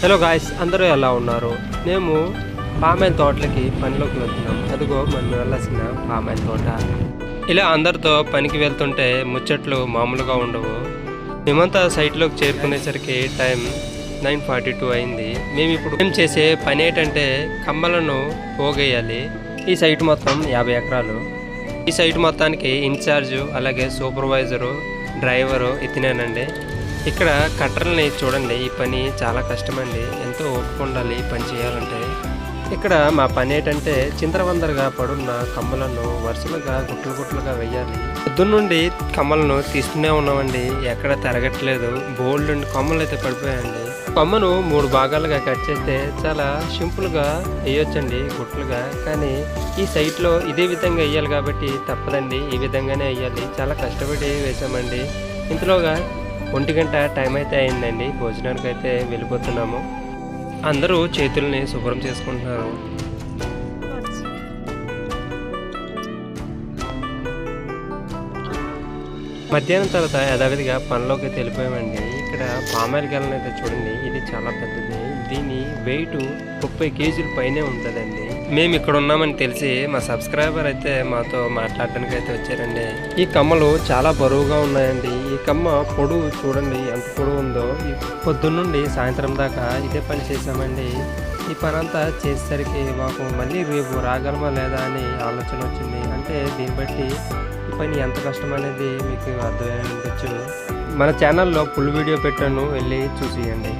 Hello guys అందరూ ఎలా ఉన్నారు? మేము పామాయిల్ తోటలకి పనిలోకి వెళ్తున్నాం. అదిగో మనం వెళ్ళాల్సిన పామాయిల్ తోట. ఇలా అందరితో పనికి వెళ్తుంటే ముచ్చట్లు మామూలుగా ఉండవు. మేమంతా సైట్లోకి చేరుకునేసరికి టైం నైన్ ఫార్టీ టూ అయింది. మేము ఇప్పుడు మేము చేసే పని ఏంటంటే కమ్మలను పోగేయాలి. ఈ సైట్ మొత్తం యాభై ఎకరాలు. ఈ సైట్ మొత్తానికి ఇన్ఛార్జు అలాగే సూపర్వైజరు డ్రైవరు ఇతనేనండి. ఇక్కడ కట్టర్లని చూడండి ఈ పని చాలా కష్టమండి. ఎంతో ఓపిక ఉండాలి ఈ పని చేయాలంటే. ఇక్కడ మా పని ఏంటంటే చింతరవందరగా పడున్న కమ్మలను వరుసలుగా గుట్లు గుట్లుగా వేయాలి పొద్దున్న నుండి కమ్మలను తీస్తూనే ఉన్నామండి. ఎక్కడ తిరగట్లేదు. బోల్డ్ నుండి కొమ్మలు అయితే పడిపోయాయండి. కొమ్మను మూడు భాగాలుగా కట్ చేస్తే చాలా సింపుల్గా వేయొచ్చండి గుట్లుగా కానీ ఈ సైట్లో ఇదే విధంగా వేయాలి కాబట్టి తప్పదండి. ఈ విధంగానే వేయాలి. చాలా కష్టపడి వేసామండి. ఇంతలోగా ఒంటి గంట టైం అయితే అయిందండి. భోజనానికి అయితే వెళ్ళిపోతున్నాము. అందరూ చేతుల్ని శుభ్రం చేసుకుంటున్నారు. మధ్యాహ్నం తర్వాత యథావిధిగా పనిలోకి వెళ్ళిపోయామండి. ఇక్కడ పామాయిల్ గెలను అయితే చూడండి. ఇది చాలా పెద్దది. దీని వెయిట్ ముప్పై కేజీల పైనే ఉంటుందండి. మేము ఇక్కడ ఉన్నామని తెలిసి మా సబ్స్క్రైబర్ అయితే మాతో మాట్లాడడానికి అయితే వచ్చారండి. ఈ కమ్మలు చాలా బరువుగా ఉన్నాయండి. ఈ కమ్మ పొడవు చూడండి ఎంత పొడుగు ఉందో. ఈ పొద్దున్నుండి సాయంత్రం దాకా ఇదే పని చేసామండి ఈ పని అంతా చేసేసరికి మాకు మళ్ళీ రేపు రాగలమా లేదా అని ఆలోచన వచ్చింది. అంటే దీన్ని బట్టి ఈ పని ఎంత కష్టం అనేది మీకు అర్థమై ఉండొచ్చు మన ఛానల్లో ఫుల్ వీడియో పెట్టాను వెళ్ళి చూసేయండి.